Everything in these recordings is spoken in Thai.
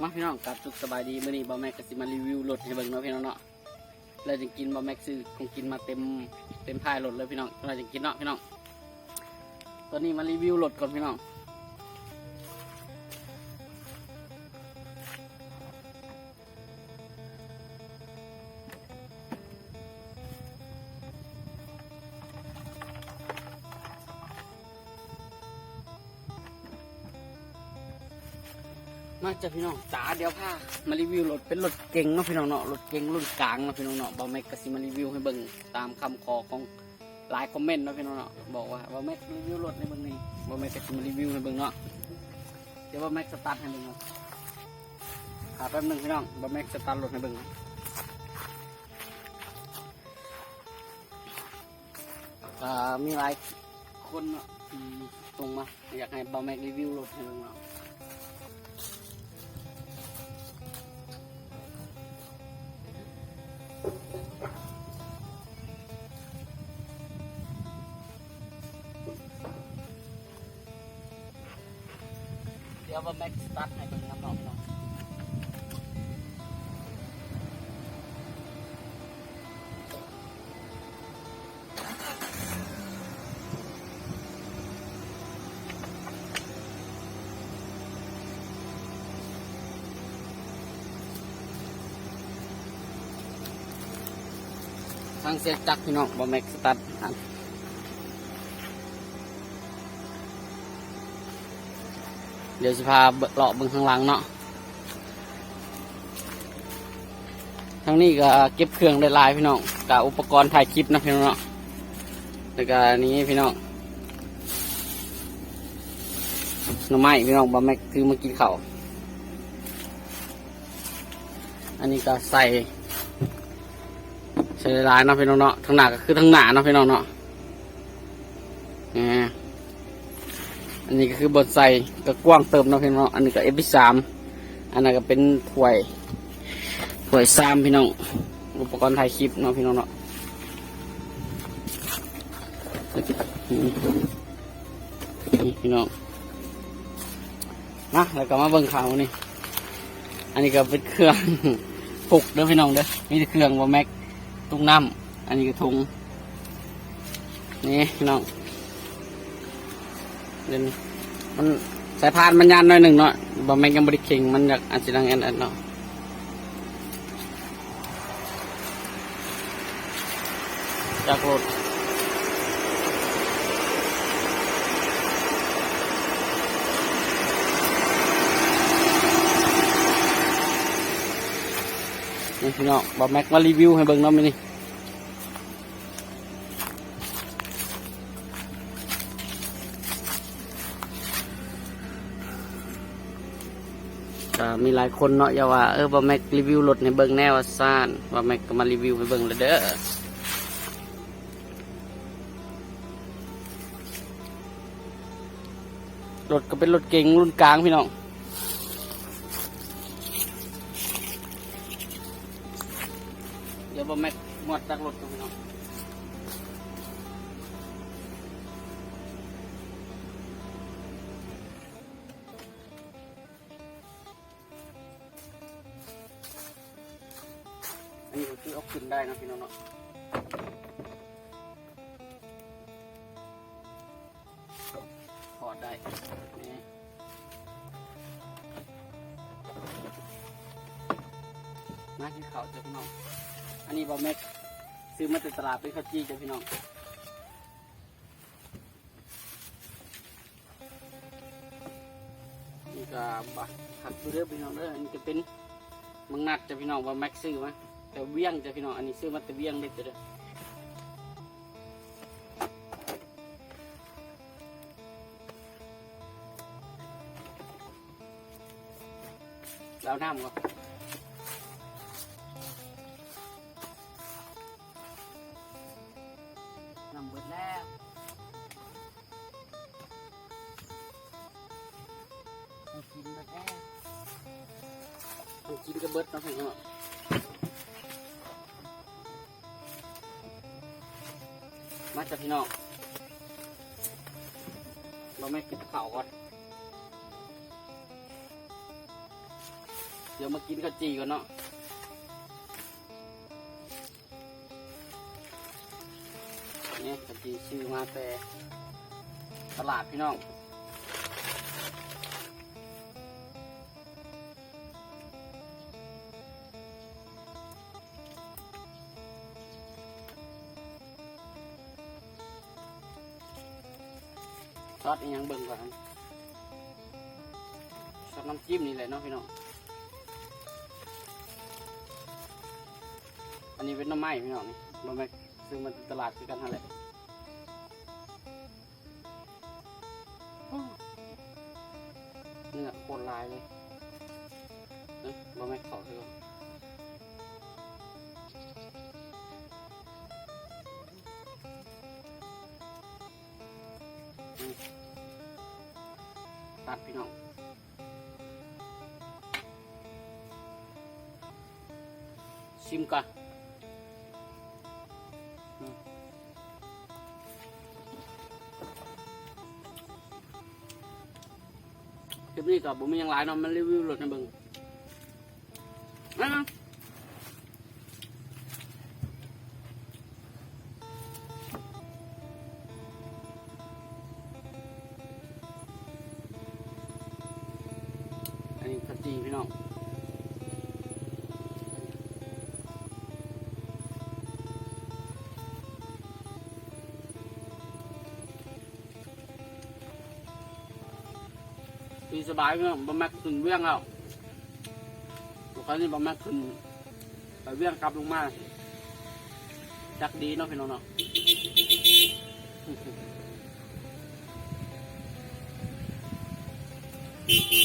มาพี่น้องกลับสุขสบายดีมื้อนี้บอแม็กก็สิมารีวิวรถให้เบิ่งเนาะพี่น้องเนาะเราจะกินบอแม็กซื้อคงกินมาเต็มเต็มท้ายรถเลยพี่น้องเราจะกินเนาะพี่น้องตอนนี้มารีวิวรถก่อนพี่น้อง มาจ้ะพี่น้องจ๋าเดี๋ยวพามารีวิวรถเป็นรถเก๋งเนาะพี่น้องเนาะรถเก๋งรุ่นกลางเนาะพี่น้องเนาะบอแม็กก็สิมารีวิวให้เบิ่งตามคำขอของหลายคอมเมนต์เนาะพี่น้องเนาะบอกว่าบอแม็กรีวิวรถในเบิ่งนี่บอแม็กก็สิมารีวิวให้เบิ่งเนาะเดี๋ยวบอแม็กสตาร์ทให้เบิ่งเนาะหาแป๊บหนึงพี่น้องบอแม็กสตาร์ทรถให้เบิ่งอ่ามีหลายคนเนาะตรงมาอยากให้บอแม็กรีวิวรถให้เบิ่งเนาะ ทางเสียจักรพี่น้องบ่แม็กสตาร์ทอันเดี๋ยวจะพาเบเลาะเบึงข้างหลังเนาะทางนี้ก็เก็บเครื่องได้ลายพี่น้องกับอุปกรณ์ถ่ายคลิปนะพี่น้องเนาะแล้วก็นี้พี่น้องหน่อไม้พี่น้องบะแม็กคือมากินข้าอันนี้ก็ใส่ ส่ลายเนาะพี่น้องเนาะทางหนาก็คือทางหนาเนาะพี่น้องเนาะอ่าอันนี้ก็คือบทใส่ก็กว้างเติมเนาะพี่น้องอันนี้ก็เอฟสามอันนั้นก็เป็นถ้วยถ้วยซ้ำพี่น้องอุปกรณ์ถ่ายคลิปเนาะพี่น้องเนาะพี่น้องมาแล้วก็มาเบิ่งข่าวนี่ อันนี้ก็เป็นเครื่องปลุกเด้อพี่น้องเด้อมีเครื่องว่าแม็ก ตุงน้ำอันนี้ก็ถุงนี่พี่น้องเดินมันสายพานมันยานหน่อยหนึ่งเนาะบะแมงกับบริเข่งมันอยากอาจจะดังแอนแอนเนาะจากรถ นี่พี่น้องบอแม็กมารีวิวให้เบิ่งเนาะมินี่ก็มีหลายคนเนาะอย่าว่าเออว่าแม็กรีวิวรถในเบิ่งแนวว่าซ่านว่าแม็กก็มารีวิวให้เบิ่งเลยเด้อรถก็เป็นรถเก๋งรุ่นกลางพี่น้อง หมดจากรถกันพี่น้องอันนี้ก็คือเอาขึ้นได้นะพี่น้องเนาะถอดได้นี่มาที่เขาจะพี่น้องอันนี้บอแม็ก ซื้อมาจากตลาดเป็นข้าวจี้จ้ะพี่น้องนี่ก็บักหักดูเด้อพี่น้องเด้ออันนี้จะเป็นมังนัดจ้ะพี่น้องว่าแม็กซื้อมาแต่เวียงจ้ะพี่น้องอันนี้ซื้อมาแต่เวียงเลยจ้ะเด้อแล้วน้ำก่อน กินก็เบิดเนาะพี่น้องมาจากพี่น้องเราไม่กินข้าวก่อน เดี๋ยวมากินข้าวจีก่อนเนาะนี่ข้าวจีชื่อมาแต่ตลาดพี่น้อง ซอสอีกยังเบิ่งก่อนซอสน้ำจิ้มนี่แหละเนาะพี่น้องอันนี้เป็นน้ำไม้พี่น้องนี่บะแม็กซื้อมาจากตลาดคือกันนั่นแหละ ตัดพี่น้องชิมก่อนอืมคลิปนี้กับผมมีหยังหลายเนาะมันรีวิวรถนะเบิ่ง พี่น้องปีสบายเนาะบะแม็กขึ้นเวียงแล้วลูกค้านี่บะแม็กขึ้นไปเวียงกลับลงมาจักดีเนาะพี่น้องเนาะ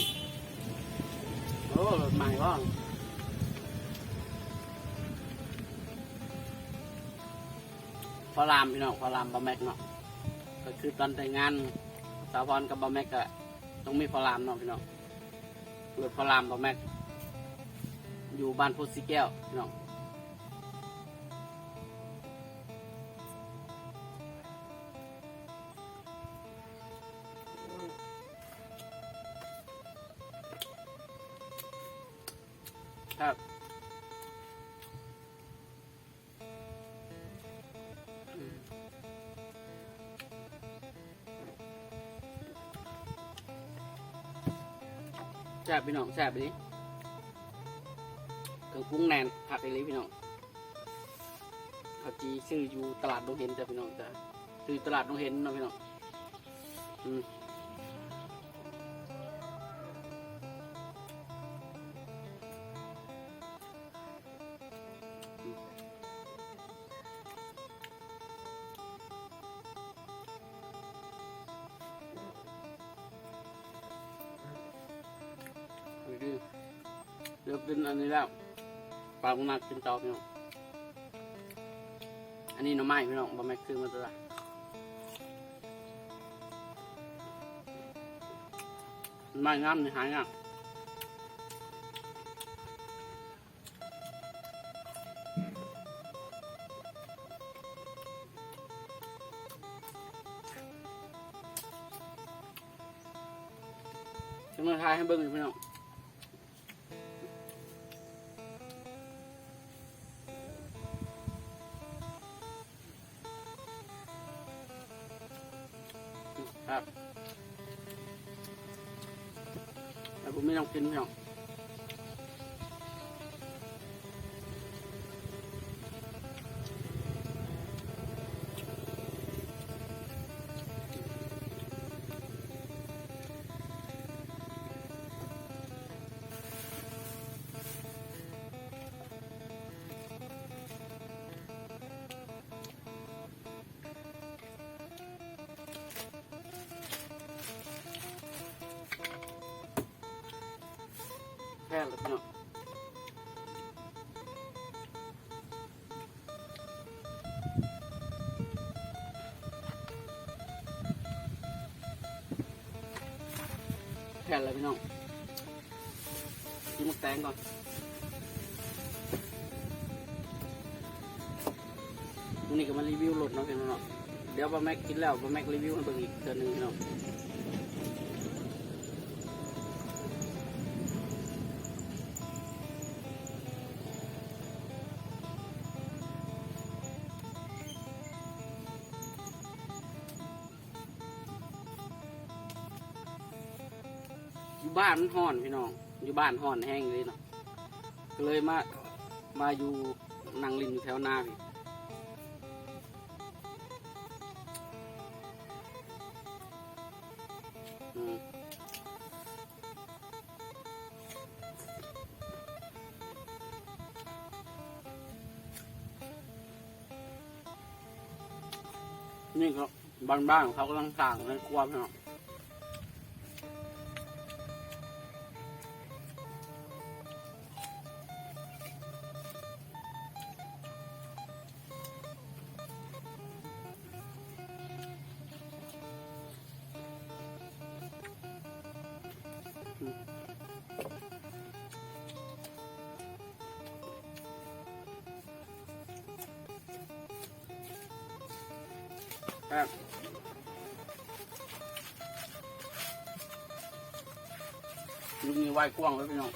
โอ้รถใหม่ก็พอรามพี่น้องพอรามบะแม็กเนาะก็คือตอนแต่งงานสาวพรกับบะแม็กอะต้องมีพอรามเนาะพี่น้องเปิดพอรามบะแม็กอยู่บ้านโพสีแก้วพี่น้อง ครับ แซ่บพี่น้องแซ่บไปดิเครื่องปรุงแนนผักไปเลยพี่น้องเขาจีซื้ออยู่ตลาดดงเห็นจ้ะพี่น้องจ้ะซื้อตลาดดงเห็นเนาะพี่น้องอืม เอาดิเดี๋ยวเป็นอันนี้แล้วปลาลงมากินต่อพี่น้องอันนี้หน่อไม้พี่น้องบะแม็กคือมาตัวละไม้งามนี่หายงากจะมาทายให้เบิ่งอยู่พี่น้อง แค่เลยพี่น้องแค่เลยพี่น้องกินหมักแตงก่อนวันนี้ก็มารีวิวรถเนาะพี่น้องเดี๋ยวบะแม็กกินแล้วบะแม็กรีวิวให้เบิ่งอีกเดือนหนึ่งพี่น้อง บ้านมันห่อนพี่น้อง อยู่บ้านห่อนแห้งเลยเนาะก็เลยมา มาอยู่นั่งริมอยู่แถวหน้าพี่นี่ครับบ้านๆของเขากำลังต่างในครัวพี่น้อง ครับลุงมีไหวกว้างไว้พี่น้อง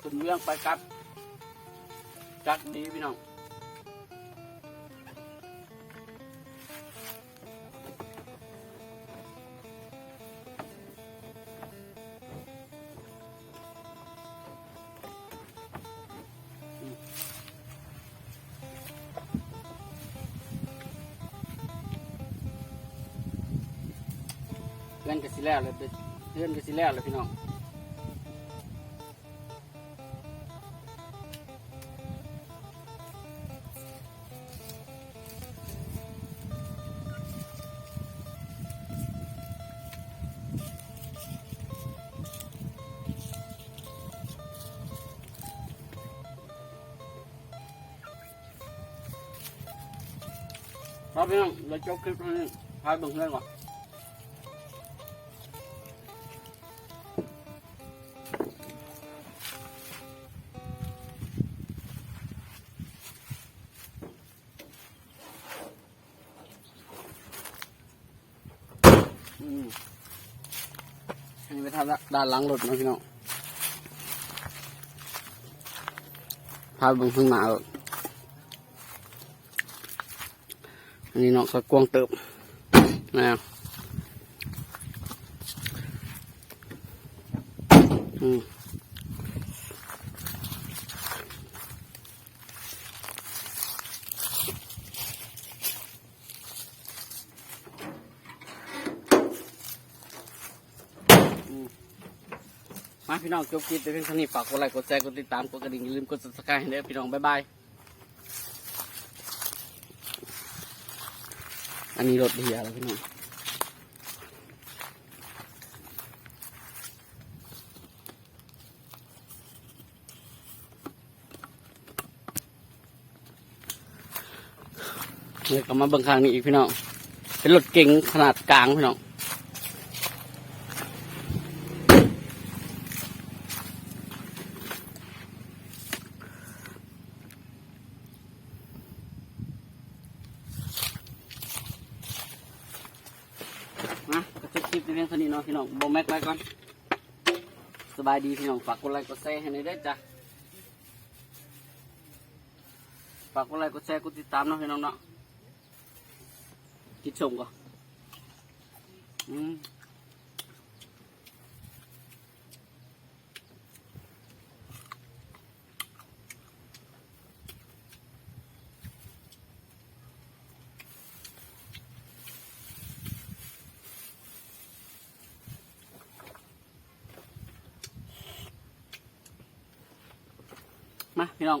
คุณเรื่องไปครับจักดีพี่น้อง แล้วเลยเด้อเพื่อนก็สิแล้วเลยพี่น้องครับพี่น้องเราจบคลิปนี้พาเบิ่งเพื่อนก่อน ไปทำด้านหลังรถนะพี่น้องพาเบิ่งข้างหน้ารถอันนี้เนาะก็กวงเติบนะอืม พี่น้องจบคลิปไปเพียงเท่านี้ฝากกดไลค์กดแชร์กดติดตามกดกระดิ่งอย่าลืมกด subscribe ให้ด้วยพี่น้องบ๊ายบายอันนี้รถเฮียแล้วพี่น้องเดี๋ยวก็มาเบิ่งข้งนี้อีกพี่น้อง เป็นรถเก๋งขนาดกลางพี่น้อง นะก็ จะคลิปในเรื่องเท่านี้เนาะพี่น้องบอแม็กไว้ก่อน สบายดีพี่น้องฝากกดไลค์กดแชร์ให้ในได้อจ้ะฝากกดไลค์กดแชร์กดติดตามเนาะพี่น้องเนาะกินชมก่อนอืม มาพี่น้อง